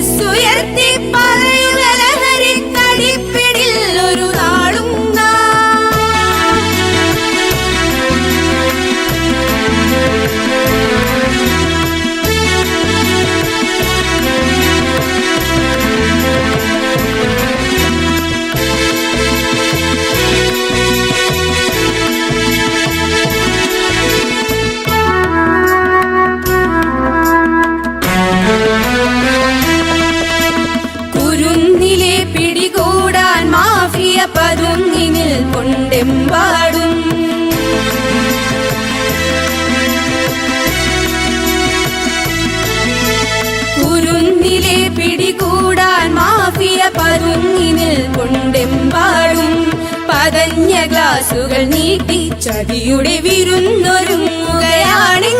ശിരസ്സുയർത്തി mafia പതുങ്ങി നിൽക്കൊണ്ടെമ്പാടും കുരുന്നിലെ പിടികൂടാൻ mafia പതുങ്ങി നിൽക്കൊണ്ടെമ്പാടും പതഞ്ഞ ഗ്ലാസുകൾ നീട്ടി ചതിയുടെ വിരുന്നൊരുങ്ങുകയാണെങ്ങും